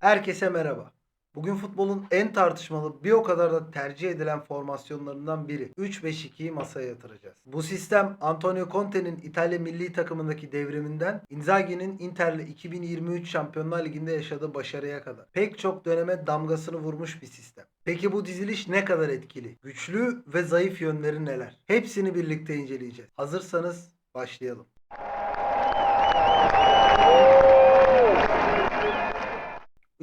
Herkese merhaba. Bugün futbolun en tartışmalı bir o kadar da tercih edilen formasyonlarından biri. 3-5-2'yi masaya yatıracağız. Bu sistem Antonio Conte'nin İtalya milli takımındaki devriminden Inzaghi'nin Inter'le 2023 Şampiyonlar Ligi'nde yaşadığı başarıya kadar pek çok döneme damgasını vurmuş bir sistem. Peki bu diziliş ne kadar etkili? Güçlü ve zayıf yönleri neler? Hepsini birlikte inceleyeceğiz. Hazırsanız başlayalım.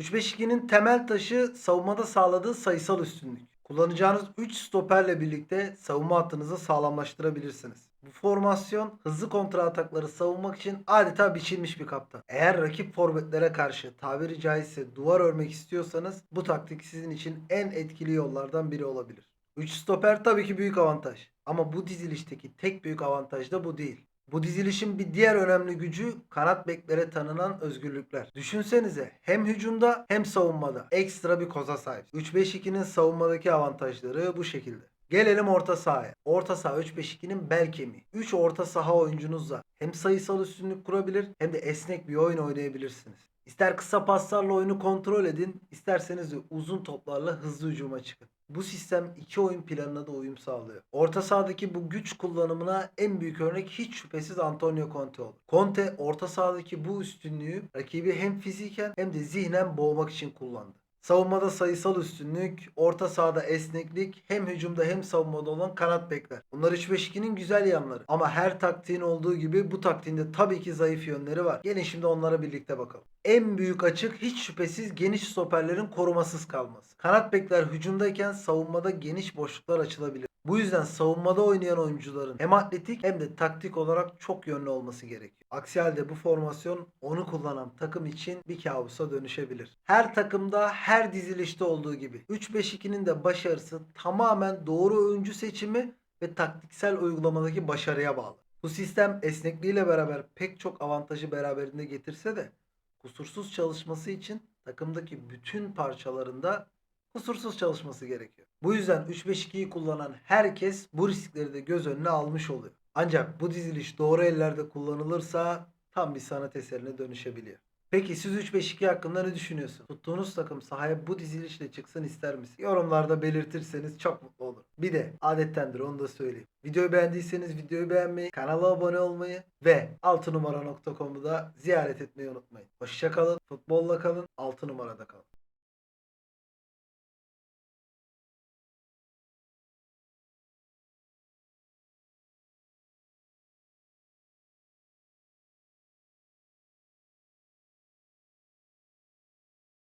...3-5-2'nin temel taşı savunmada sağladığı sayısal üstünlük. Kullanacağınız 3 stoperle birlikte savunma hattınızı sağlamlaştırabilirsiniz. Bu formasyon hızlı kontra atakları savunmak için adeta biçilmiş bir kaptan. Eğer rakip forvetlere karşı tabiri caizse duvar örmek istiyorsanız bu taktik sizin için en etkili yollardan biri olabilir. 3 stoper tabii ki büyük avantaj. Ama bu dizilişteki tek büyük avantaj da bu değil. Bu dizilişin bir diğer önemli gücü kanat beklere tanınan özgürlükler. Düşünsenize hem hücumda hem savunmada ekstra bir koza sahip. 3-5-2'nin savunmadaki avantajları bu şekilde. Gelelim orta sahaya. Orta saha 3-5-2'nin bel kemiği. 3 orta saha oyuncunuzla hem sayısal üstünlük kurabilir hem de esnek bir oyun oynayabilirsiniz. İster kısa paslarla oyunu kontrol edin, isterseniz de uzun toplarla hızlı hücuma çıkın. Bu sistem iki oyun planına da uyum sağlıyor. Orta sahadaki bu güç kullanımına en büyük örnek hiç şüphesiz Antonio Conte olur. Conte orta sahadaki bu üstünlüğü rakibi hem fiziken hem de zihnen boğmak için kullandı. Savunmada sayısal üstünlük, orta sahada esneklik, hem hücumda hem savunmada olan kanat bekler. Bunlar 3-5-2'nin güzel yanları. Ama her taktiğin olduğu gibi bu taktiğin de tabii ki zayıf yönleri var. Gelin şimdi onlara birlikte bakalım. En büyük açık hiç şüphesiz geniş stoperlerin korumasız kalması. Kanat bekler hücumdayken savunmada geniş boşluklar açılabilir. Bu yüzden savunmada oynayan oyuncuların hem atletik hem de taktik olarak çok yönlü olması gerekiyor. Aksi halde bu formasyon onu kullanan takım için bir kabusa dönüşebilir. Her takımda her dizilişte olduğu gibi 3-5-2'nin de başarısı tamamen doğru oyuncu seçimi ve taktiksel uygulamadaki başarıya bağlı. Bu sistem esnekliğiyle beraber pek çok avantajı beraberinde getirse de kusursuz çalışması için takımdaki bütün parçalarında kusursuz çalışması gerekiyor. Bu yüzden 3-5-2'yi kullanan herkes bu riskleri de göz önüne almış oluyor. Ancak bu diziliş doğru ellerde kullanılırsa tam bir sanat eserine dönüşebiliyor. Peki siz 3-5-2 hakkında ne düşünüyorsunuz? Tuttuğunuz takım sahaya bu dizilişle çıksın ister misiniz? Yorumlarda belirtirseniz çok mutlu olurum. Bir de adettendir onu da söyleyeyim. Videoyu beğendiyseniz videoyu beğenmeyi, kanala abone olmayı ve 6numara.com'u da ziyaret etmeyi unutmayın. Hoşçakalın, futbolla kalın, 6 numarada kalın.